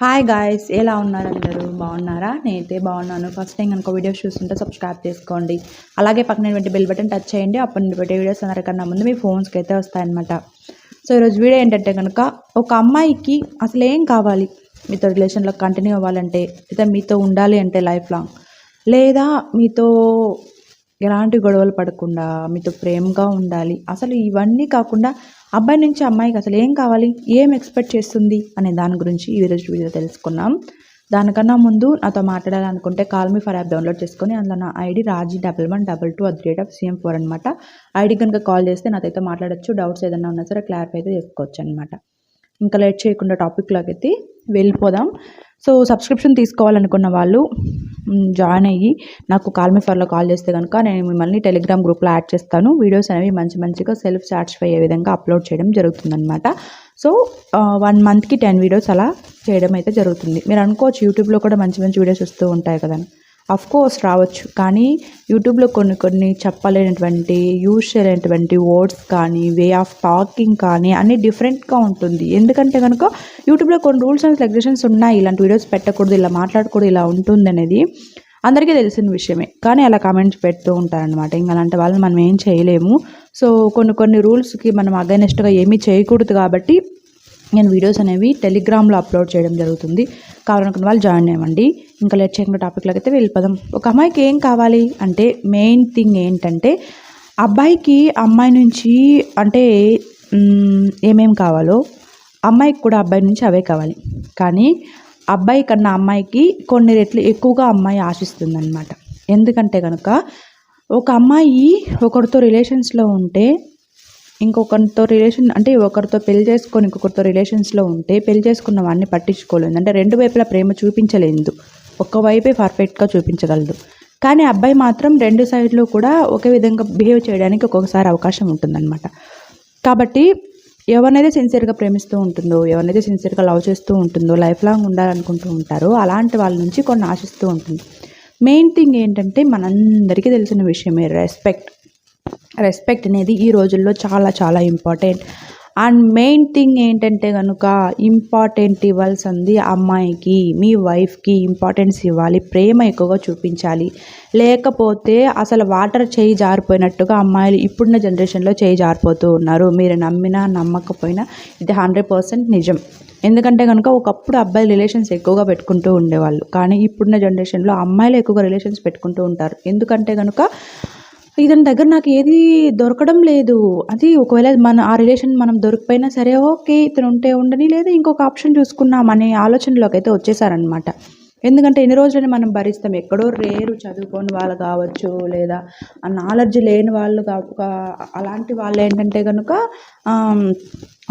Hi guys ఎలా ఉన్నారు అందరూ? బాగున్నారా? నేనైతే బాగున్నాను. ఫస్ట్ టైం కనుక వీడియోస్ చూస్తుంటే సబ్స్క్రైబ్ చేసుకోండి. అలాగే పక్కన బెల్ బటన్ టచ్ చేయండి. అప్పటి నుండి పెట్టే వీడియోస్ అందరికన్నా ముందు మీ ఫోన్స్కి అయితే వస్తాయన్నమాట. సో ఈరోజు వీడియో ఏంటంటే కనుక ఒక అమ్మాయికి అసలు ఏం కావాలి? మీతో రిలేషన్లో కంటిన్యూ అవ్వాలంటే లేదా మీతో ఉండాలి అంటే లైఫ్ లాంగ్ లేదా మీతో ఎలాంటి గొడవలు పడకుండా మీతో ప్రేమగా ఉండాలి. అసలు ఇవన్నీ కాకుండా అబ్బాయి నుంచి అమ్మాయికి అసలు ఏం కావాలి? ఏం ఎక్స్పెక్ట్ చేస్తుంది? అనే దాని గురించి ఈరోజు వీడియో తెలుసుకున్నాం. దానికన్నా ముందు నాతో మాట్లాడాలనుకుంటే call me for app download చేసుకొని అందులో నా ID Raji double one double two at rate of CM four అనమాట ఐడి కనుక కాల్ చేస్తే నాతో మాట్లాడచ్చు. డౌట్స్ ఏదైనా ఉన్నా సరే క్లారిఫై అయితే చేసుకోవచ్చు అనమాట ఇంకా లేట్ చేయకుండా టాపిక్లోకి అయితే వెళ్ళిపోదాం. సో సబ్స్క్రిప్షన్ తీసుకోవాలనుకున్న వాళ్ళు జాయిన్ అయ్యి నాకు కాల్ మీ ఫర్లో కాల్ చేస్తే కనుక నేను మిమ్మల్ని టెలిగ్రామ్ గ్రూప్లో యాడ్ చేస్తాను. వీడియోస్ అనేవి మంచి మంచిగా సెల్ఫ్ సాటిస్ఫై అయ్యే విధంగా అప్లోడ్ చేయడం జరుగుతుందన్నమాట. సో వన్ మంత్కి టెన్ వీడియోస్ అలా చేయడం అయితే జరుగుతుంది. మీరు అనుకోవచ్చు యూట్యూబ్లో కూడా మంచి మంచి వీడియోస్ వస్తూ ఉంటాయి కదా. కోర్స్ రావచ్చు. కానీ యూట్యూబ్లో కొన్ని కొన్ని చెప్పలేనటువంటి యూజ్ చేయలేనటువంటి వర్డ్స్ కానీ వే ఆఫ్ టాకింగ్ కానీ అన్నీ డిఫరెంట్గా ఉంటుంది. ఎందుకంటే కనుక యూట్యూబ్లో కొన్ని రూల్స్ అండ్ రెగ్యులేషన్స్ ఉన్నాయి. ఇలాంటి వీడియోస్ పెట్టకూడదు ఇలా మాట్లాడకూడదు ఇలా ఉంటుంది అనేది అందరికీ తెలిసిన విషయమే. కానీ అలా కామెంట్స్ పెడుతూ ఉంటారనమాట ఇంకా అలాంటి వాళ్ళని మనం ఏం చేయలేము. సో కొన్ని కొన్ని రూల్స్కి మనం అగైనెస్ట్గా ఏమీ చేయకూడదు కాబట్టి నేను వీడియోస్ అనేవి టెలిగ్రామ్లో అప్లోడ్ చేయడం జరుగుతుంది. కావాలనుకున్న వాళ్ళు జాయిన్ అవ్వండి. ఇంకా లేట్ చేయకుండా టాపిక్లోకి అయితే వెళ్ళిపోదాం. ఒక అమ్మాయికి ఏం కావాలి అంటే మెయిన్ థింగ్ ఏంటంటే అబ్బాయికి అమ్మాయి నుంచి అంటే ఏమేం కావాలో అమ్మాయికి కూడా అబ్బాయి నుంచి అవే కావాలి. కానీ అబ్బాయి కన్నా అమ్మాయికి కొన్ని రెట్లు ఎక్కువగా అమ్మాయి ఆశిస్తుందన్నమాట. ఎందుకంటే కనుక ఒక అమ్మాయి ఒకరితో రిలేషన్స్లో ఉంటే ఇంకొకరితో రిలేషన్ అంటే ఒకరితో పెళ్ళి చేసుకొని ఇంకొకరితో రిలేషన్స్లో ఉంటే పెళ్ళి చేసుకున్న వాడిని పట్టించుకోలేదు. అంటే రెండు వైపులా ప్రేమ చూపించలేదు. ఒక్కవైపే పర్ఫెక్ట్గా చూపించగలదు. కానీ అబ్బాయి మాత్రం రెండు సైడ్లో కూడా ఒకే విధంగా బిహేవ్ చేయడానికి ఒక్కొక్కసారి అవకాశం ఉంటుందన్నమాట. కాబట్టి ఎవరినైతే సిన్సియర్గా ప్రేమిస్తూ ఉంటుందో ఎవరినైతే సిన్సియర్గా లవ్ చేస్తూ ఉంటుందో లైఫ్ లాంగ్ ఉండాలనుకుంటూ ఉంటారో అలాంటి వాళ్ళ నుంచి కొన్ని ఆశిస్తూ ఉంటుంది. మెయిన్ థింగ్ ఏంటంటే మనందరికీ తెలిసిన విషయమే రెస్పెక్ట్ రెస్పెక్ట్ అనేది ఈ రోజుల్లో చాలా చాలా ఇంపార్టెంట్. అండ్ మెయిన్ థింగ్ ఏంటంటే కనుక ఇంపార్టెంట్ ఇవ్వాల్సింది అమ్మాయికి మీ వైఫ్కి ఇంపార్టెన్స్ ఇవ్వాలి ప్రేమ ఎక్కువగా చూపించాలి. లేకపోతే అసలు వాటర్ చేయి జారిపోయినట్టుగా అమ్మాయిలు ఇప్పుడున్న జనరేషన్లో చేయి జారిపోతూ ఉన్నారు. మీరు నమ్మినా నమ్మకపోయినా ఇది హండ్రెడ్ పర్సెంట్ నిజం. ఎందుకంటే కనుక ఒకప్పుడు అబ్బాయిలు రిలేషన్స్ ఎక్కువగా పెట్టుకుంటూ ఉండేవాళ్ళు. కానీ ఇప్పుడున్న జనరేషన్లో అమ్మాయిలు ఎక్కువగా రిలేషన్స్ పెట్టుకుంటూ ఉంటారు. ఎందుకంటే కనుక ఇతని దగ్గర నాకు ఏది దొరకడం లేదు. అది ఒకవేళ మన ఆ రిలేషన్ మనం దొరికిపోయినా సరే ఓకే ఇతను ఉంటే ఉండని లేదా ఇంకొక ఆప్షన్ చూసుకున్నాం అనే ఆలోచనలోకి అయితే వచ్చేసారనమాట ఎందుకంటే ఎన్ని రోజులని మనం భరిస్తాం. ఎక్కడో రేరు చదువుకొని వాళ్ళు కావచ్చు లేదా నాలెడ్జ్ లేని వాళ్ళు అలాంటి వాళ్ళు ఏంటంటే కనుక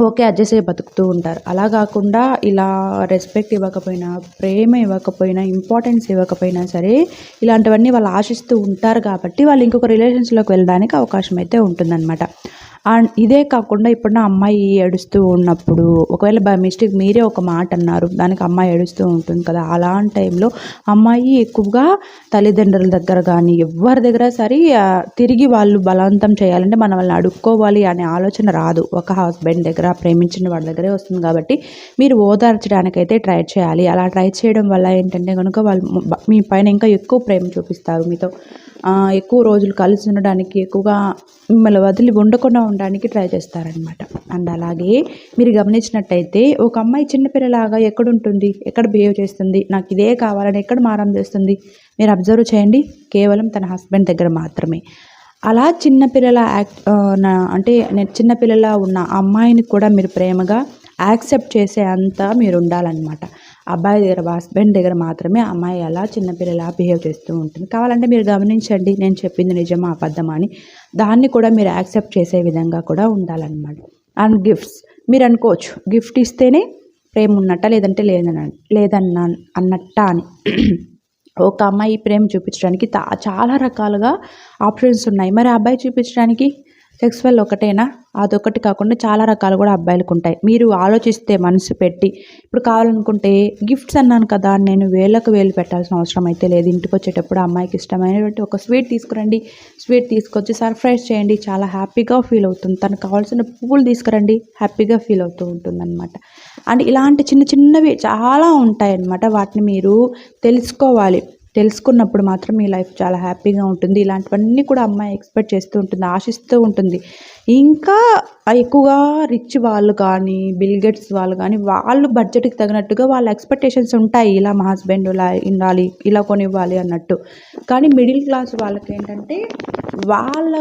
ఓకే అడ్జస్ట్ అయ్యి బతుకుతూ ఉంటారు. అలా కాకుండా ఇలా రెస్పెక్ట్ ఇవ్వకపోయినా ప్రేమ ఇవ్వకపోయినా ఇంపార్టెన్స్ ఇవ్వకపోయినా సరే ఇలాంటివన్నీ వాళ్ళు ఆశిస్తూ ఉంటారు కాబట్టి వాళ్ళు ఇంకొక రిలేషన్స్లోకి వెళ్ళడానికి అవకాశం అయితే ఉంటుందన్నమాట. అండ్ ఇదే కాకుండా ఇప్పుడు నా అమ్మాయి ఏడుస్తూ ఉన్నప్పుడు ఒకవేళ బై మిస్టేక్ మీరే ఒక మాట అన్నారు దానికి అమ్మాయి ఏడుస్తూ ఉంటుంది కదా అలాంటి టైంలో అమ్మాయి ఎక్కువగా తల్లిదండ్రుల దగ్గర కానీ ఎవరి దగ్గర సరే తిరిగి వాళ్ళు బలవంతం చేయాలంటే మనం వాళ్ళని అడుక్కోవాలి అనే ఆలోచన రాదు. ఒక హస్బెండ్ దగ్గర ప్రేమించిన వాళ్ళ దగ్గరే వస్తుంది కాబట్టి మీరు ఓదార్చడానికైతే ట్రై చేయాలి. అలా ట్రై చేయడం వల్ల ఏంటంటే కనుక వాళ్ళు మీ పైన ఇంకా ఎక్కువ ప్రేమ చూపిస్తారు మీతో. ఎక్కువ రోజులు కలిసి ఉండడానికి ఎక్కువగా మిమ్మల్ని వదిలి ఉండకుండా ఉండడానికి ట్రై చేస్తారనమాట అండ్ అలాగే మీరు గమనించినట్టయితే ఒక అమ్మాయి చిన్నపిల్లలాగా ఎక్కడ ఉంటుంది ఎక్కడ బిహేవ్ చేస్తుంది నాకు ఇదే కావాలని ఎక్కడ మారం చేస్తుంది మీరు అబ్జర్వ్ చేయండి. కేవలం తన హస్బెండ్ దగ్గర మాత్రమే. అలా చిన్నపిల్లల యాక్ట్ నా- అంటే నేను చిన్నపిల్లల ఉన్న అమ్మాయిని కూడా మీరు ప్రేమగా యాక్సెప్ట్ చేసే అంత మీరు ఉండాలన్నమాట. అబ్బాయి దగ్గర హస్బెండ్ దగ్గర మాత్రమే అమ్మాయి అలా చిన్నపిల్లలా బిహేవ్ చేస్తూ ఉంటుంది. కావాలంటే మీరు గమనించండి. నేను చెప్పింది నిజమా అబద్ధమా అని. దాన్ని కూడా మీరు యాక్సెప్ట్ చేసే విధంగా కూడా ఉండాలన్నమాట. అండ్ గిఫ్ట్స్ మీరు అనుకోవచ్చు గిఫ్ట్ ఇస్తేనే ప్రేమ ఉన్నట్ట లేదంటే లేదన్న లేదన్నా అన్నట్ట అని. ఒక అమ్మాయి ప్రేమ చూపించడానికి తా- చాలా రకాలుగా ఆప్షన్స్ ఉన్నాయి. మరి ఆ అబ్బాయి చూపించడానికి సెక్స్వల్ ఒకటేనా? అదొకటి కాకుండా చాలా రకాలు కూడా అబ్బాయిలకు ఉంటాయి మీరు ఆలోచిస్తే మనసు పెట్టి ఇప్పుడు కావాలనుకుంటే గిఫ్ట్స్ అన్నాను కదా నేను వేలకు వేలు పెట్టాల్సిన అవసరం అయితే లేదు. ఇంటికి వచ్చేటప్పుడు అమ్మాయికి ఇష్టమైనటువంటి ఒక స్వీట్ తీసుకురండి. స్వీట్ తీసుకొచ్చి సర్ప్రైజ్ చేయండి. చాలా హ్యాపీగా ఫీల్ అవుతుంది. తనకు కావాల్సిన పువ్వులు తీసుకురండి. హ్యాపీగా ఫీల్ అవుతూ ఉంటుంది అనమాట అండ్ ఇలాంటి చిన్న చిన్నవి చాలా ఉంటాయన్నమాట. వాటిని మీరు తెలుసుకోవాలి. తెలుసుకున్నప్పుడు మాత్రం మీ లైఫ్ చాలా హ్యాపీగా ఉంటుంది. ఇలాంటివన్నీ కూడా అమ్మాయి ఎక్స్పెక్ట్ చేస్తూ ఉంటుంది ఆశిస్తూ ఉంటుంది. ఇంకా ఎక్కువగా రిచ్ వాళ్ళు కానీ బిల్ గేట్స్ వాళ్ళు కానీ వాళ్ళు బడ్జెట్కి తగినట్టుగా వాళ్ళ ఎక్స్పెక్టేషన్స్ ఉంటాయి. ఇలా మా హస్బెండ్ ఇలా ఉండాలి ఇలా కొనివ్వాలి అన్నట్టు. కానీ మిడిల్ క్లాస్ వాళ్ళకి ఏంటంటే వాళ్ళ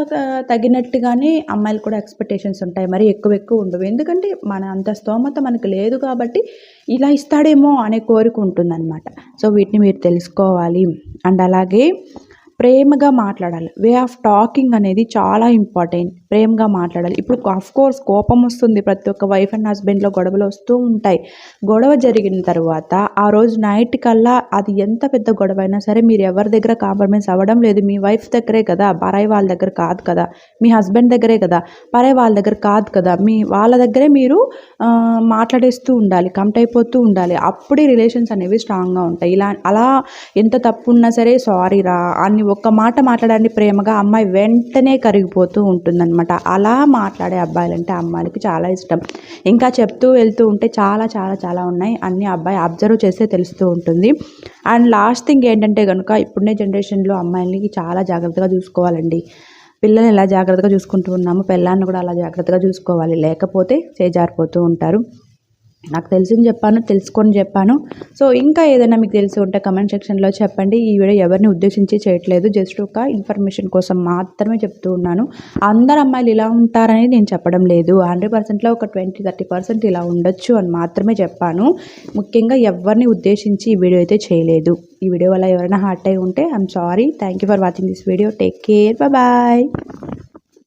తగినట్టుగానే అమ్మాయిలు కూడా ఎక్స్పెక్టేషన్స్ ఉంటాయి. మరి ఎక్కువ ఎక్కువ ఉండవు. ఎందుకంటే మన అంత స్తోమత మనకు లేదు కాబట్టి ఇలా ఇస్తాడేమో అనే కోరిక ఉంటుందన్నమాట. సో వీటిని మీరు తెలుసుకోవాలి. అండ్ అలాగే ప్రేమగా మాట్లాడాలి. వే ఆఫ్ టాకింగ్ అనేది చాలా ఇంపార్టెంట్. ప్రేమగా మాట్లాడాలి. ఇప్పుడు ఆఫ్ కోర్స్ కోపం వస్తుంది ప్రతి ఒక్క వైఫ్ అండ్ హస్బెండ్లో గొడవలు వస్తూ ఉంటాయి. గొడవ జరిగిన తర్వాత ఆ రోజు నైట్ కల్లా అది ఎంత పెద్ద గొడవ అయినా సరే మీరు ఎవరి దగ్గర కాంప్రమైజ్ అవ్వడం లేదు. మీ వైఫ్ దగ్గరే కదా. పరాయి వాళ్ళ దగ్గర కాదు కదా. మీ హస్బెండ్ దగ్గరే కదా. పరాయి వాళ్ళ దగ్గర కాదు కదా. మీ వాళ్ళ దగ్గరే మీరు మాట్లాడేస్తూ ఉండాలి. కంప్ట్ అయిపోతూ ఉండాలి. అప్పుడే రిలేషన్స్ అనేవి స్ట్రాంగ్గా ఉంటాయి. ఇలా అలా ఎంత తప్పు ఉన్నా సరే సారీ రా అని ఒక్క మాట మాట్లాడండి ప్రేమగా అమ్మాయి వెంటనే కరిగిపోతూ ఉంటుందన్నమాట. అలా మాట్లాడే అబ్బాయిలంటే అమ్మాయిలకి చాలా ఇష్టం. ఇంకా చెప్తూ వెళ్తూ ఉంటే చాలా చాలా చాలా ఉన్నాయి. అన్ని అబ్బాయి అబ్జర్వ్ చేస్తే తెలుస్తూ ఉంటుంది. అండ్ లాస్ట్ థింగ్ ఏంటంటే కనుక ఇప్పుడునే జనరేషన్లో అమ్మాయిలకి చాలా జాగ్రత్తగా చూసుకోవాలండి. పిల్లల్ని ఎలా జాగ్రత్తగా చూసుకుంటూ ఉన్నామో పిల్లల్ని కూడా అలా జాగ్రత్తగా చూసుకోవాలి. లేకపోతే చేజారిపోతూ ఉంటారు. నాకు తెలిసింది చెప్పాను తెలుసుకొని చెప్పాను. సో ఇంకా ఏదైనా మీకు తెలిసి ఉంటే కమెంట్ సెక్షన్లో చెప్పండి. ఈ వీడియో ఎవరిని ఉద్దేశించి చేయట్లేదు జస్ట్ ఒక ఇన్ఫర్మేషన్ కోసం మాత్రమే చెప్తూ ఉన్నాను. అందరు అమ్మాయిలు ఇలా ఉంటారని నేను చెప్పడం లేదు. హండ్రెడ్ పర్సెంట్లో ఒక ట్వంటీ థర్టీ పర్సెంట్ ఇలా ఉండొచ్చు అని మాత్రమే చెప్పాను. ముఖ్యంగా ఎవరిని ఉద్దేశించి ఈ వీడియో అయితే చేయలేదు. ఈ వీడియో వల్ల ఎవరైనా హార్ట్ అయి ఉంటే I'm sorry thank you for watching this video take care bye